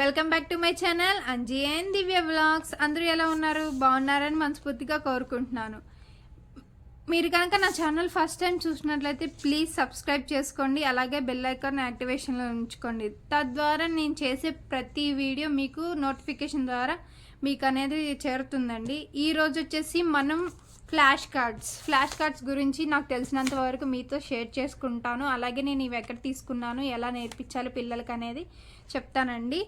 Welcome back to my channel Anji and Divya vlogs అందరూ ఎలా ఉన్నారు? బాగున్నారని మనస్ఫూర్తిగా కోరుకుంటున్నాను. మీరు కనుక నా ఛానల్ ఫస్ట్ టైం చూసినట్లయితే ప్లీజ్ సబ్స్క్రైబ్ చేసుకోండి. అలాగే బెల్ ఐకాన్ యాక్టివేషన్లో ఉంచుకోండి. తద్వారా నేను చేసే ప్రతి వీడియో మీకు నోటిఫికేషన్ ద్వారా మీకు అనేది చేరుతుందండి. ఈ రోజు వచ్చేసి మనం ఫ్లాష్ కార్డ్స్ ఫ్లాష్ కార్డ్స్ గురించి నాకు తెలిసినంత వరకు మీతో షేర్ చేసుకుంటాను. అలాగే నేను ఇవి ఎక్కడ తీసుకున్నాను ఎలా నేర్పించాలి పిల్లలకి అనేది చెప్తానండి.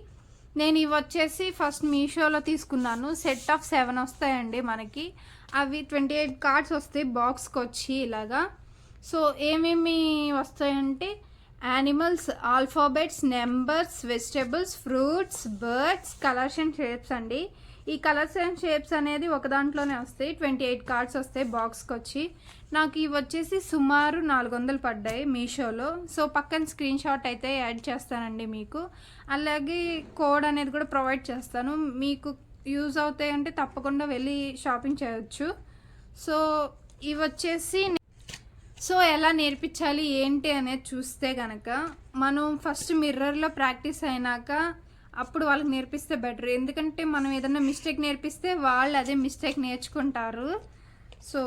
నేను ఇవి వచ్చేసి ఫస్ట్ మీషోలో తీసుకున్నాను. సెట్ ఆఫ్ సెవెన్ వస్తాయండి మనకి. అవి ట్వంటీ ఎయిట్ కార్డ్స్ వస్తాయి బాక్స్కి వచ్చి ఇలాగా. సో ఏమేమి వస్తాయంటే animals alphabets numbers vegetables fruits birds colours and shapes అండి. ఈ కలర్స్ అండ్ షేప్స్ అనేది ఒక దాంట్లోనే వస్తాయి. ట్వంటీ ఎయిట్ కార్డ్స్ వస్తాయి బాక్స్కి వచ్చి. నాకు ఇవి వచ్చేసి సుమారు నాలుగు వందలు పడ్డాయి మీషోలో. సో పక్కన స్క్రీన్ షాట్ అయితే యాడ్ చేస్తానండి మీకు. అలాగే కోడ్ అనేది కూడా ప్రొవైడ్ చేస్తాను. మీకు యూజ్ అవుతాయి అంటే తప్పకుండా వెళ్ళి షాపింగ్ చేయొచ్చు. సో ఇవి వచ్చేసి సో ఎలా నేర్పించాలి ఏంటి అనేది చూస్తే కనుక మనం ఫస్ట్ మిర్రర్లో ప్రాక్టీస్ అయినాక అప్పుడు వాళ్ళకి నేర్పిస్తే బెటర్ ఎందుకంటే మనం ఏదైనా మిస్టేక్ నేర్పిస్తే వాళ్ళు అదే మిస్టేక్ నేర్చుకుంటారు. సో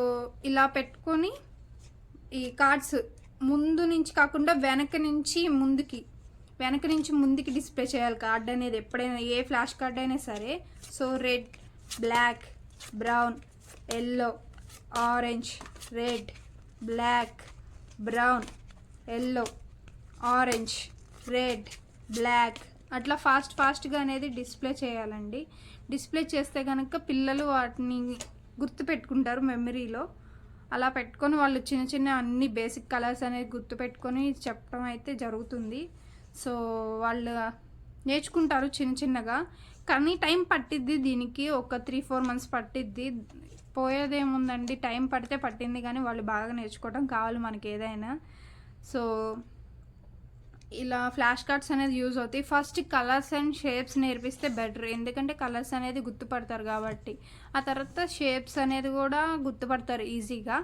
ఇలా పెట్టుకొని ఈ కార్డ్స్ ముందు నుంచి కాకుండా వెనక నుంచి ముందుకి వెనక నుంచి ముందుకి డిస్ప్లే చేయాలి. కార్డ్ అనేది ఎప్పుడైనా ఏ ఫ్లాష్ కార్డ్ అయినా సరే. So red black brown yellow orange red black brown yellow orange red black. అట్లా ఫాస్ట్ ఫాస్ట్గా అనేది డిస్ప్లే చేయాలండి. డిస్ప్లే చేస్తే కనుక పిల్లలు వాటిని గుర్తుపెట్టుకుంటారు మెమరీలో. అలా పెట్టుకొని వాళ్ళు చిన్న చిన్న అన్ని బేసిక్ కలర్స్ అనేది గుర్తుపెట్టుకొని చెప్పడం అయితే జరుగుతుంది. సో వాళ్ళు నేర్చుకుంటారు చిన్న చిన్నగా. కానీ టైం పట్టిద్ది దీనికి ఒక త్రీ ఫోర్ మంత్స్ పట్టిద్ది. పోయేదేముందండి టైం పడితే పట్టింది కానీ వాళ్ళు బాగా నేర్చుకోవడం కావాలి మనకి ఏదైనా సో ఇలా ఫ్లాష్ కార్డ్స్ అనేది యూజ్ అవుతాయి. ఫస్ట్ కలర్స్ అండ్ షేప్స్ నేర్పిస్తే బెటర్. ఎందుకంటే కలర్స్ అనేది గుర్తుపడతారు కాబట్టి. ఆ తర్వాత షేప్స్ అనేది కూడా గుర్తుపడతారు ఈజీగా.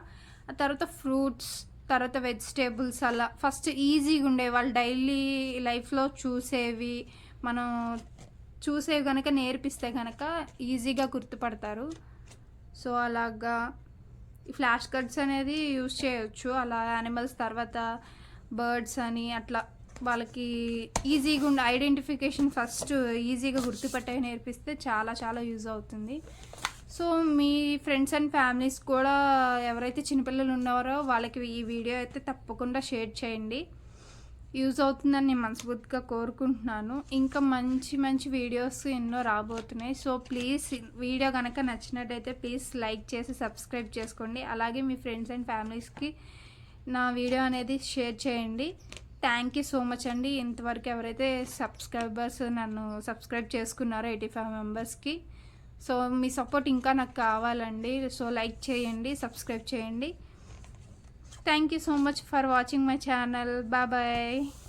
ఆ తర్వాత ఫ్రూట్స్ తర్వాత వెజిటేబుల్స్ అలా. ఫస్ట్ ఈజీగా ఉండే వాళ్ళు డైలీ లైఫ్లో చూసేవి మనం చూసేవి కనుక నేర్పిస్తే కనుక ఈజీగా గుర్తుపడతారు. సో అలాగా ఫ్లాష్ కట్స్ అనేది యూజ్ చేయొచ్చు. అలా యానిమల్స్ తర్వాత బర్డ్స్ అని అట్లా వాళ్ళకి ఈజీగా ఉండే ఐడెంటిఫికేషన్ ఫస్ట్ ఈజీగా గుర్తుపట్టే నేర్పిస్తే చాలా చాలా యూజ్ అవుతుంది. సో మీ ఫ్రెండ్స్ అండ్ ఫ్యామిలీస్ కూడా ఎవరైతే చిన్నపిల్లలు ఉన్నారో వాళ్ళకి ఈ వీడియో అయితే తప్పకుండా షేర్ చేయండి. యూజ్ అవుతుందని నేను మనస్ఫూర్తిగా కోరుకుంటున్నాను. ఇంకా మంచి మంచి వీడియోస్ ఎన్నో రాబోతున్నాయి. సో ప్లీజ్ వీడియో కనుక నచ్చినట్టయితే ప్లీజ్ లైక్ చేసి సబ్స్క్రైబ్ చేసుకోండి. అలాగే మీ ఫ్రెండ్స్ అండ్ ఫ్యామిలీస్కి నా వీడియో అనేది షేర్ చేయండి. థ్యాంక్ యూ సో మచ్ అండి. ఇంతవరకు ఎవరైతే సబ్స్క్రైబర్స్ నన్ను సబ్స్క్రైబ్ చేసుకున్నారో ఎయిటీ ఫైవ్ మెంబర్స్కి సో మీ సపోర్ట్ ఇంకా నాకు కావాలండి. సో లైక్ చేయండి సబ్స్క్రైబ్ చేయండి. thank you so much for watching my channel. Bye bye